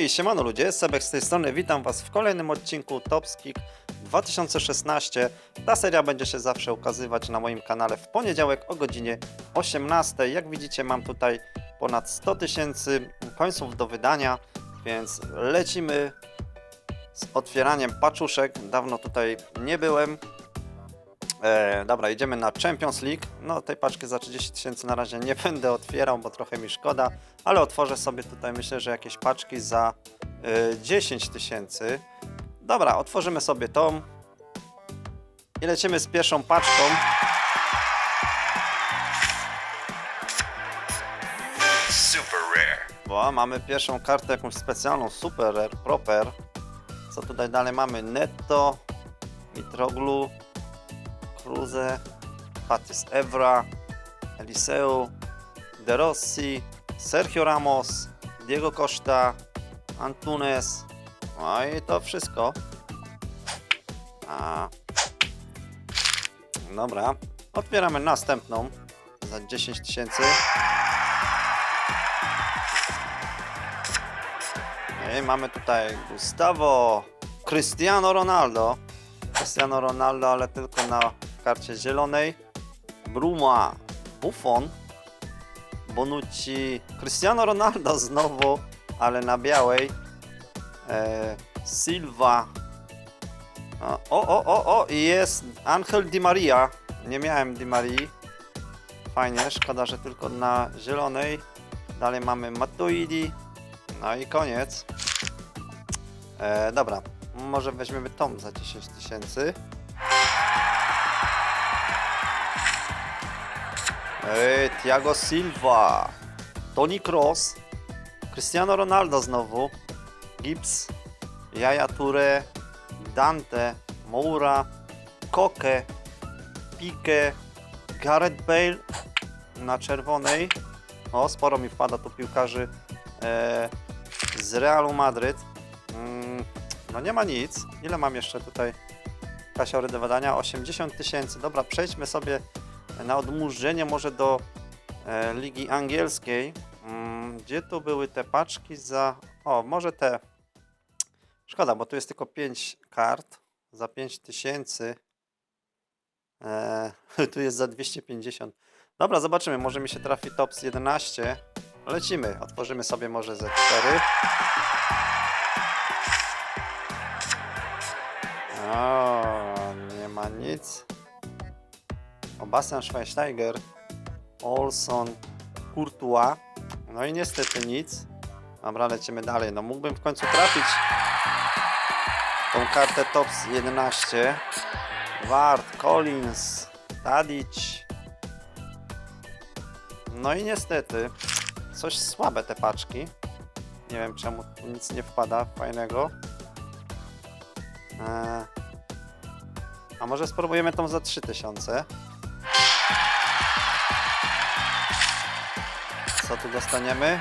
Hej, siemano ludzie, Sebek z tej strony, witam was w kolejnym odcinku Topskick 2016. Ta seria będzie się zawsze ukazywać na moim kanale w poniedziałek o godzinie 18. Jak widzicie mam tutaj ponad 100 tysięcy końców do wydania, więc lecimy z otwieraniem paczuszek. Dawno tutaj nie byłem. E, dobra, idziemy na Champions League. No, tej paczki za 30 tysięcy na razie nie będę otwierał, bo trochę mi szkoda, ale otworzę sobie tutaj myślę, że jakieś paczki za e, 10 tysięcy. Dobra, otworzymy sobie tą i lecimy z pierwszą paczką. Super rare. Bo mamy pierwszą kartę jakąś specjalną, super rare, proper. Co tutaj dalej mamy? Netto, Mitroglu, Cruze, Patis Evra, Eliseu, De Rossi, Sergio Ramos, Diego Costa, Antunes. No i to wszystko. A. Dobra, otwieramy następną za 10 tysięcy. I mamy tutaj Gustavo, Cristiano Ronaldo. Cristiano Ronaldo, ale tylko na karcie zielonej. Bruma, Buffon, Bonucci, Cristiano Ronaldo znowu, ale na białej. E, Silva. O, o, o, o, i jest Angel Di Maria. Nie miałem Di Marii. Fajnie, szkoda, że tylko na zielonej. Dalej mamy Matuidi. No i koniec. E, dobra, może weźmiemy tą za 10 tysięcy. Ej, Thiago Silva, Toni Kroos, Cristiano Ronaldo znowu, Gibbs, Yaya Toure, Dante, Moura, Koke, Pique, Gareth Bale na czerwonej. O, sporo mi wpada tu piłkarzy e, z Realu Madryt. Mm, no nie ma nic. Ile mam jeszcze tutaj kasiory do wydania? 80 tysięcy. Dobra, przejdźmy sobie na odmurzenie może do e, Ligi Angielskiej. Mm, gdzie tu były te paczki za... O, może te... Szkoda, bo tu jest tylko 5 kart za 5 tysięcy. E, tu jest za 250. Dobra, zobaczymy. Może mi się trafi tops 11. Lecimy. Otworzymy sobie może ze 4. O, nie ma nic. O, Bastian Schweinsteiger, Olson, Courtois. No i niestety nic. Dobra, lecimy dalej. No mógłbym w końcu trafić tą kartę Tops 11. Ward, Collins, Tadic. No i niestety coś słabe te paczki. Nie wiem czemu tu nic nie wpada fajnego. Eee, a może spróbujemy tą za 3000? Co tu dostaniemy?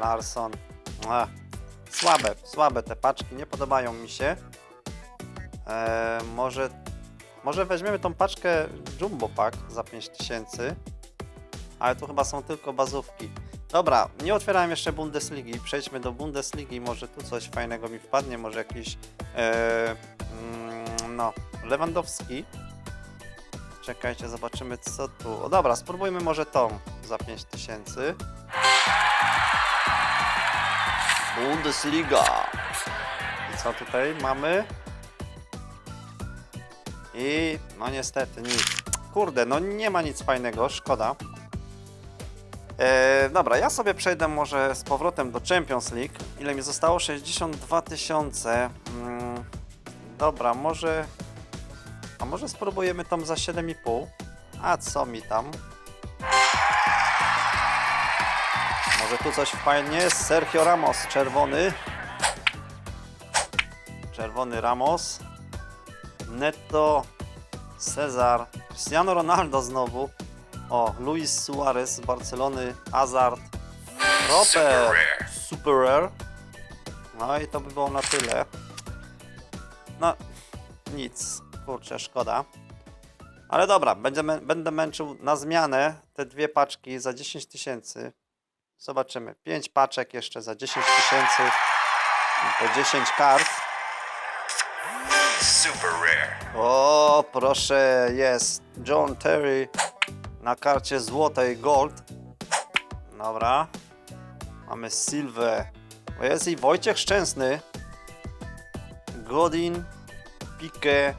Larson. Słabe, słabe te paczki, nie podobają mi się. Eee, może, może weźmiemy tą paczkę Jumbo Pack za 5000. Ale tu chyba są tylko bazówki. Dobra, nie otwierałem jeszcze Bundesligi. Przejdźmy do Bundesligi. Może tu coś fajnego mi wpadnie. Może jakiś. E, mm, no, Lewandowski. Czekajcie, zobaczymy co tu. O dobra, spróbujmy może tą za 5000. Bundesliga. I co tutaj mamy? I no niestety nic. Kurde, no nie ma nic fajnego, szkoda. E, dobra, ja sobie przejdę może z powrotem do Champions League. Ile mi zostało? 62 tysiące. Mm, dobra, może. A może spróbujemy tam za 7,5? A co mi tam? Może tu coś fajnie? Sergio Ramos, czerwony. Czerwony Ramos. Netto. Cezar. Cristiano Ronaldo znowu. O, Luis Suarez z Barcelony, Hazard, Roper. Super Rare. No i to by było na tyle. No, nic, kurczę, szkoda. Ale dobra, będę, będę męczył na zmianę te dwie paczki za 10 tysięcy. Zobaczymy. 5 paczek jeszcze za 10 tysięcy. i Po 10 kart. Super rare. O, proszę, jest John Terry na karcie złotej gold. Dobra. Mamy Silver. O, Jest i Wojciech Szczęsny. Godin, Pique,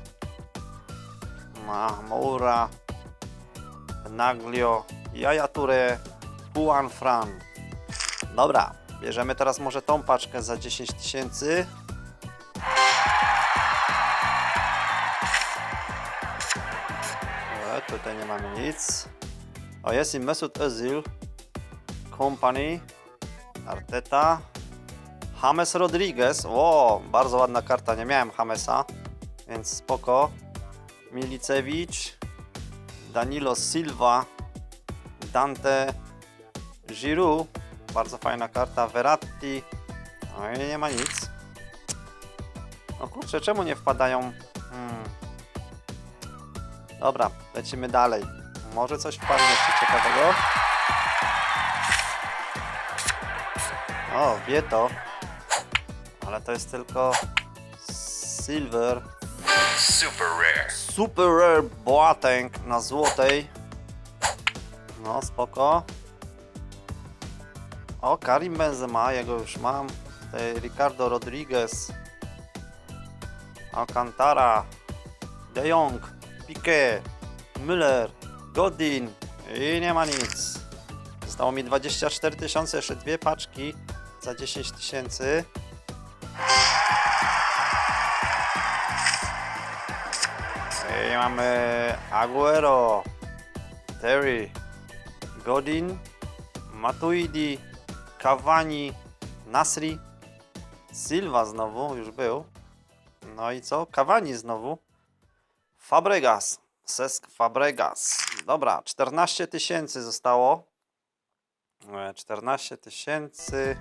Moura, Naglio, Jaja Ture, Juan Fran. Dobra, bierzemy teraz może tą paczkę za 10 tysięcy. E, tutaj nie mamy nic. O, jest i Mesut Özil. Company. Arteta. James Rodriguez. O, bardzo ładna karta. Nie miałem Jamesa, więc spoko. Milicewicz. Danilo Silva. Dante. Giroud. Bardzo fajna karta. Verratti. No i nie ma nic. No kurczę, czemu nie wpadają? Hmm. Dobra, lecimy dalej. Może coś wpadnie jeszcze ciekawego. O, wie to. Ale to jest tylko silver. Super rare. Super rare Boateng na złotej. No, spoko. O, Karim Benzema, jego już mam. Tutaj Ricardo Rodriguez. Alcantara. De Jong. Piqué. Müller. Godin. I nie ma nic. Zostało mi 24 tysiące, jeszcze dwie paczki za 10 tysięcy. I mamy Aguero, Terry, Godin, Matuidi, Cavani, Nasri, Silva znowu, już był. No i co? Cavani znowu. Fabregas, Sesk Fabregas. Dobra, 14 tysięcy zostało. E, 14 tysięcy.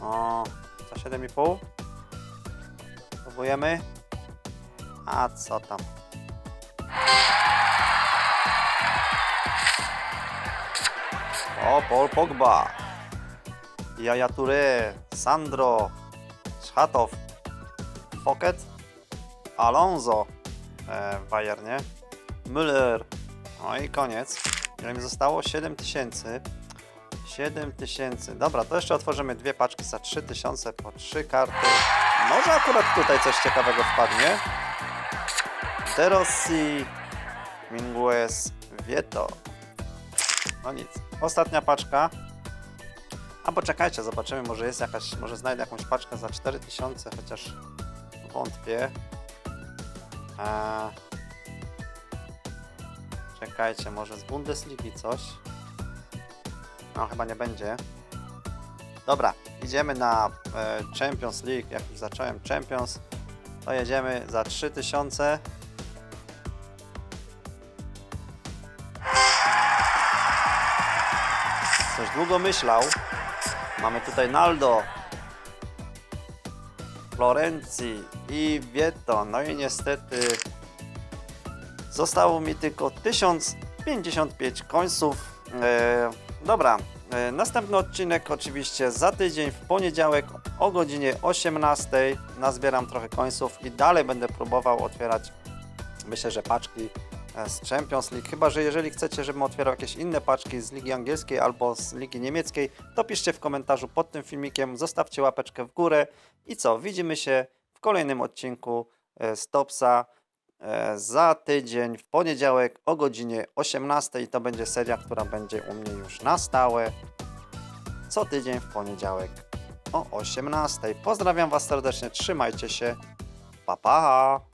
O, za 7,5. Próbujemy. A co tam? O, Paul Pogba. Jaja Touré, Sandro, Szatow, Foket, Alonso e, Bayernie, Müller. No i koniec. Ile mi zostało? 7 tysięcy. 7 tysięcy. Dobra, to jeszcze otworzymy dwie paczki za 3 tysiące po 3 karty. Może akurat tutaj coś ciekawego wpadnie. De Rossi, Minguez, Vieto. No nic. Ostatnia paczka. A poczekajcie, zobaczymy, może jest jakaś, może znajdę jakąś paczkę za 4000, chociaż wątpię. Eee, czekajcie, może z Bundesligi coś. No, chyba nie będzie. Dobra, idziemy na e, Champions League. Jak już zacząłem Champions, to jedziemy za 3000. długo myślał. Mamy tutaj Naldo, Florencji i Vieto. No i niestety zostało mi tylko 1055 końców. E, dobra, e, następny odcinek oczywiście za tydzień w poniedziałek o godzinie 18. Nazbieram trochę końców i dalej będę próbował otwierać myślę, że paczki z Champions League. Chyba, że jeżeli chcecie, żebym otwierał jakieś inne paczki z Ligi Angielskiej albo z Ligi Niemieckiej, to piszcie w komentarzu pod tym filmikiem, zostawcie łapeczkę w górę i co, widzimy się w kolejnym odcinku e, Stopsa e, za tydzień w poniedziałek o godzinie 18 i to będzie seria, która będzie u mnie już na stałe co tydzień w poniedziałek o 18. Pozdrawiam Was serdecznie, trzymajcie się, pa pa!